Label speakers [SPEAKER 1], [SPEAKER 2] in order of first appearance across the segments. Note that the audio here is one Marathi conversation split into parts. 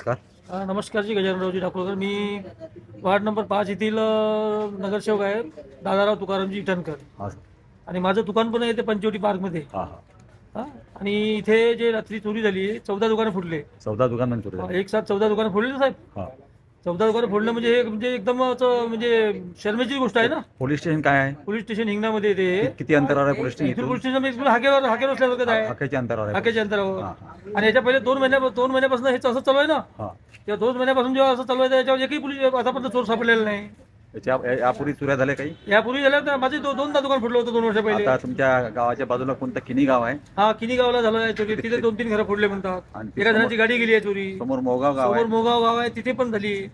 [SPEAKER 1] नमस्कार.
[SPEAKER 2] नमस्कार जी गजाननरावजी ठाकूरकर. मी वार्ड नंबर पाच येथील नगरसेवक आहे दादाराव तुकारामजी इटनकर.
[SPEAKER 1] हा.
[SPEAKER 2] आणि माझं दुकान पण आहे ते पंचवटी पार्कमध्ये.
[SPEAKER 1] हा हा?
[SPEAKER 2] आणि इथे जे रात्री चोरी झाली चौदा दुकानं फुटले.
[SPEAKER 1] चौदा दुकान
[SPEAKER 2] एक साथ चौदा दुकानं फोडले ना साहेब? चौदा दुकानं फोडलं म्हणजे हे म्हणजे एकदम असं म्हणजे शर्मेची गोष्ट आहे ना?
[SPEAKER 1] पोलीस स्टेशन काय आहे?
[SPEAKER 2] पोलीस स्टेशन हिंगणामध्ये ते.
[SPEAKER 1] किती अंतरावर आहे पोलीस स्टेशन
[SPEAKER 2] इथून पोलीस स्टेशन हाकेवर हाकेवर असल्यासारखं आहे.
[SPEAKER 1] हाकेच्या अंतरावर आहे.
[SPEAKER 2] हाकेच्या अंतरावर. आणि याच्या पहिले दोन महिन्या दोन महिन्यापासून हे असं चालू आहे ना?
[SPEAKER 1] हा.
[SPEAKER 2] तेव्हा दोन महिन्यापासून जेव्हा असं चालू आहे त्याच्यावर एकही पोलीस आतापर्यंत चोर सापडलेला नाही.
[SPEAKER 1] याच्या यापूर्वी चुऱ्या झाल्या काही?
[SPEAKER 2] यापूर्वी झाल्या तर माझे दो- दोनदा दुकान फुटलं होतं दोन वर्ष पहिले.
[SPEAKER 1] आता तुमच्या गावाच्या बाजूला कोणतं किनी गाव आहे?
[SPEAKER 2] हा किनी गावला झालं आहे चोरी. तिथे दोन तीन घरं फोडले म्हणतात.
[SPEAKER 1] आणि ते
[SPEAKER 2] एका जणांची गाडी गेली आहे चोरी.
[SPEAKER 1] समोर मोगाव गाव
[SPEAKER 2] समोर
[SPEAKER 1] आहे.
[SPEAKER 2] मोगाव गाव आहे. तिथे पण झाली.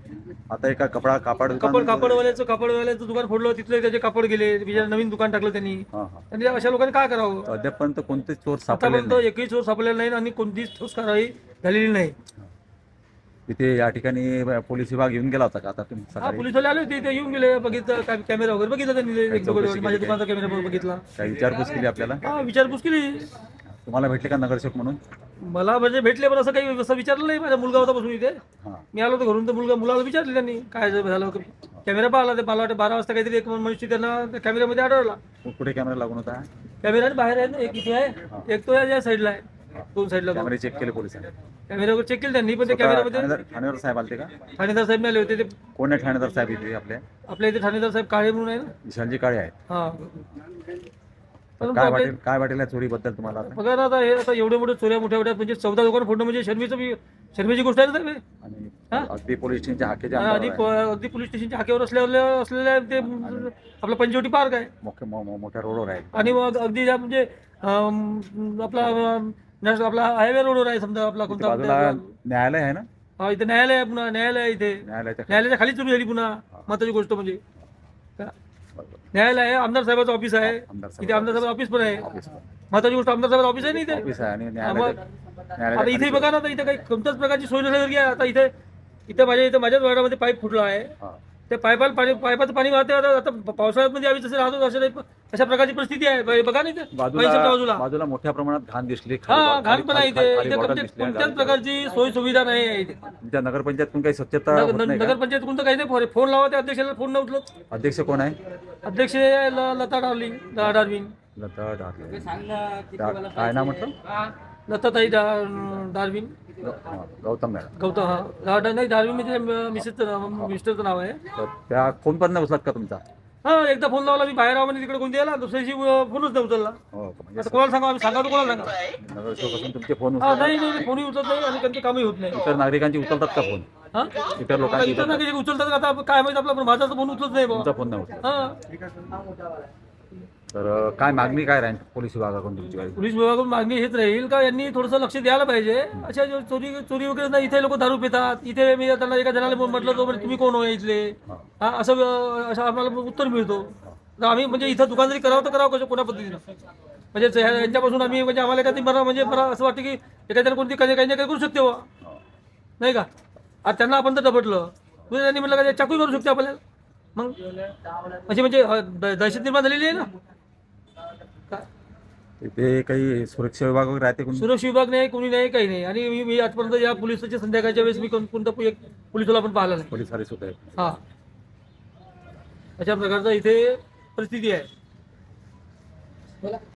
[SPEAKER 1] आता एका कपडा कापड दुकान
[SPEAKER 2] कापड कापडवाल्याचं कापडवाल्याचं दुकान फोडलं. तिथले त्याचे कापड गेले. बिचारा नवीन दुकान टाकलं त्यांनी.
[SPEAKER 1] हा हा.
[SPEAKER 2] त्यांनी अशा लोकांनी काय करावं?
[SPEAKER 1] अद्यापपर्यंत कोणतेच चोर सापडले
[SPEAKER 2] आतापर्यंत एकही चोर सापडलेला नाही आणि कोणतीच ठोस कारवाई झालेली नाही.
[SPEAKER 1] तिथे या ठिकाणी पोलीस विभाग येऊन गेला होता का? आता तुम्ही
[SPEAKER 2] हा
[SPEAKER 1] सकाळी
[SPEAKER 2] पोलिसवाले आले होते ते येऊन गेले बघितलं काय कॅमेरा वगैरे बघितलं त्यांनी एक दोघं
[SPEAKER 1] चौकशी
[SPEAKER 2] माझ्या दुकानचा कॅमेरा बघितला.
[SPEAKER 1] काही विचारपूस केली आपल्याला?
[SPEAKER 2] हा विचारपूस केली.
[SPEAKER 1] तुम्हाला भेटले का नगरसेवक म्हणून?
[SPEAKER 2] मला म्हणजे भेटले पण असं काही असं विचारलं नाही माझा मुलगा होता बसून इथे.
[SPEAKER 1] हा.
[SPEAKER 2] मी आलो होतो घरून तर मुलगा मुलाला विचारले त्यांनी काय झालं कॅमेरा पाहिला ते मला वाटतं बारा वाजता काहीतरी एक मनुष्य त्यांना त्या कॅमेऱ्यामध्ये आढळला.
[SPEAKER 1] कु- कुठे कॅमेरा लागून होता?
[SPEAKER 2] कॅमेरा बाहेर आहे ना एक इथे आहे एक तो या साईडला आहे. दोन साईडला.
[SPEAKER 1] कॅमेरे चेक केले पोलिसांनी
[SPEAKER 2] कॅमेऱ्यावर चेक केलं त्यांनी पण ते
[SPEAKER 1] स्वतः
[SPEAKER 2] कॅमेऱ्यामध्ये
[SPEAKER 1] ठाणेदार ठाणेदार साहेब आलते का
[SPEAKER 2] ठाणेदार साहेब आले होते ते
[SPEAKER 1] कोण आहे ठाणेदार साहेब इथे आपल्या
[SPEAKER 2] आपल्या इथे ठाणेदार साहेब काळे म्हणून आहे ना
[SPEAKER 1] विशालजी काळे आहेत
[SPEAKER 2] हा परंतु
[SPEAKER 1] काय वाटेल काय वाटेल या चोरीबद्दल तुम्हाला आता?
[SPEAKER 2] बघा ना आता हे आता एवढे मोठे चोऱ्या मोठ्या मोठ्या म्हणजे चौदा दुकान फोडणं म्हणजे शर्मीचं बी- शर्मेची गोष्ट आहे ना साहेब हे.
[SPEAKER 1] आणि
[SPEAKER 2] हा?
[SPEAKER 1] अगदी पोलीस स्टेशनच्या हाकेच्या
[SPEAKER 2] आणि आधी
[SPEAKER 1] अंतरावर आहे.
[SPEAKER 2] प- अगदी पोलीस स्टेशनच्या हाकेवर असलेल्या असलेल्या ते आपलं पंचवटी पार्क आहे
[SPEAKER 1] मोठ्या मो- मो- मोठ्या रोडवर आहे
[SPEAKER 2] आणि मग अगदी ज्या म्हणजे आपला आपला हायवे रोडवर आहे समजा आपला कोणता
[SPEAKER 1] बाजूला न्यायालय आहे ना?
[SPEAKER 2] हा, इथे न्यायालय आहे पुन्हा न्यायालय आहे इथे.
[SPEAKER 1] न्यायालयाच्या
[SPEAKER 2] न्यायालयाच्या खाली चोरी झाली पुन्हा महत्वाची गोष्ट म्हणजे. का? न्यायालय आहे आमदार साहेबाचं ऑफिस आहे.
[SPEAKER 1] आमदार
[SPEAKER 2] इथे आमदार साहेबाचं ऑफिस पण आहे.
[SPEAKER 1] ऑफिस.
[SPEAKER 2] महत्वाची गोष्ट आमदार साहेबाचं ऑफिस आहे ना इथे?
[SPEAKER 1] ऑफिस आहे आणि न्यायालय
[SPEAKER 2] मग आता इथे बघा ना आता इथे काही कोणत्याच प्रकारची सोय नसल्यासारखी आहे. आता इथे इथे माझ्या इथे माझ्याच वार्डामध्ये पाईप फुटला आहे. ते पाईपाला पाणी पाईपाचं पाणी वाहते आता आता पावसाळ्यामध्ये आम्ही जसे राहतो अशा अशा प्रकारची परिस्थिती आहे. बघा ना इथे
[SPEAKER 1] बाजूला
[SPEAKER 2] बाजूला.
[SPEAKER 1] बाजूला मोठ्या प्रमाणात घाण दिसली
[SPEAKER 2] हा घाण पण आहे इथे. कोणत्याच. प्रकारची सोय सुविधा नाही आहे इथे.
[SPEAKER 1] तुमच्या नगरपंचायतून काही स्वच्छता नाही?
[SPEAKER 2] नगरपंचायत कोणतं काही नाही फोन- फोन लावा त्या अध्यक्षाला फोन न उचलत
[SPEAKER 1] अध्यक्ष कोण आहे?
[SPEAKER 2] अध्यक्ष लता डार्लिंग डा- डार्विन
[SPEAKER 1] लता डाकले. डा- काय नाव म्हटलं?
[SPEAKER 2] लताताई डा- डार्विन?
[SPEAKER 1] गौतम मॅडम.
[SPEAKER 2] गौतम हा. नाही डार्विन म्हणजे मिसेसचं मिस्टरचं नाव आहे.
[SPEAKER 1] तर त्या फोन पण नाही उचलत का तुमचा?
[SPEAKER 2] हा एकदा फोन लावला मी बाहेर आहो म्हणे तिकडे कोणती आला दुसऱ्या दिवशी अं, फोनच नाही उचलला.
[SPEAKER 1] हो का? म्हणजे
[SPEAKER 2] आता कोणाला सांगा आम्ही सांगा कोणाला सांगा
[SPEAKER 1] तुमचे फोन
[SPEAKER 2] हा नाही नाही फोनही उचलत नाही आणि त्यांचं कामही होत नाही.
[SPEAKER 1] इतर नागरिकांची उचलतात का फोन?
[SPEAKER 2] हा?
[SPEAKER 1] इतर
[SPEAKER 2] आता
[SPEAKER 1] लोकांची
[SPEAKER 2] इथं
[SPEAKER 1] उचलतात
[SPEAKER 2] काही उचलतात का आता काय माहिती आपला माझा तर फोन उचलत नाही
[SPEAKER 1] तुमचा
[SPEAKER 2] बाबा
[SPEAKER 1] फोन नाही उचलत.
[SPEAKER 2] हा.
[SPEAKER 1] तर काय मागणी काय राहील पोलीस विभागाकडून तुमची?
[SPEAKER 2] पोलीस विभागाकडून मागणी हेच राहील. का यांनी थोडंसं लक्ष द्यायला पाहिजे? अशा जो चोरी चोरी वगैरे नाही इथे लोक दारू पितात. इथे मी त्यांना एका जणाला म्हटलं तो म्हणे तुम्ही कोण हो इथले? हा. असं अं, असं आम्हाला उत्तर मिळतो. तर आम्ही म्हणजे इथं दुकान जरी करावं तर करावं कसं कोणा पद्धतीनं? म्हणजे यांच्यापासून आम्ही म्हणजे आम्हाला एखादी मला म्हणजे मला असं वाटतं की एखाद्याला कोणती काही काही काही करू शकते बा नाही का? आता त्यांना आपण तर दबटलं. दुसऱ्या त्यांनी म्हटलं का चाकू करू शकते आपल्याला. मग? म्हणजे अं, द- दहशत निर्माण झालेली आहे ना?
[SPEAKER 1] तिथे काही सुरक्षा विभाग वगैरे राहते कोणी?
[SPEAKER 2] सुरक्षा विभाग नाही कोणी नाही काही नाही. आणि मी मी आजपर्यंत या पोलिसाच्या संध्याकाळच्या वेळेस मी कोण- कोणता एक पोलिसवाला पण पाहिला नाही.
[SPEAKER 1] पोलीस हरीस होत
[SPEAKER 2] हा. अशा प्रकारचा इथे परिस्थिती आहे.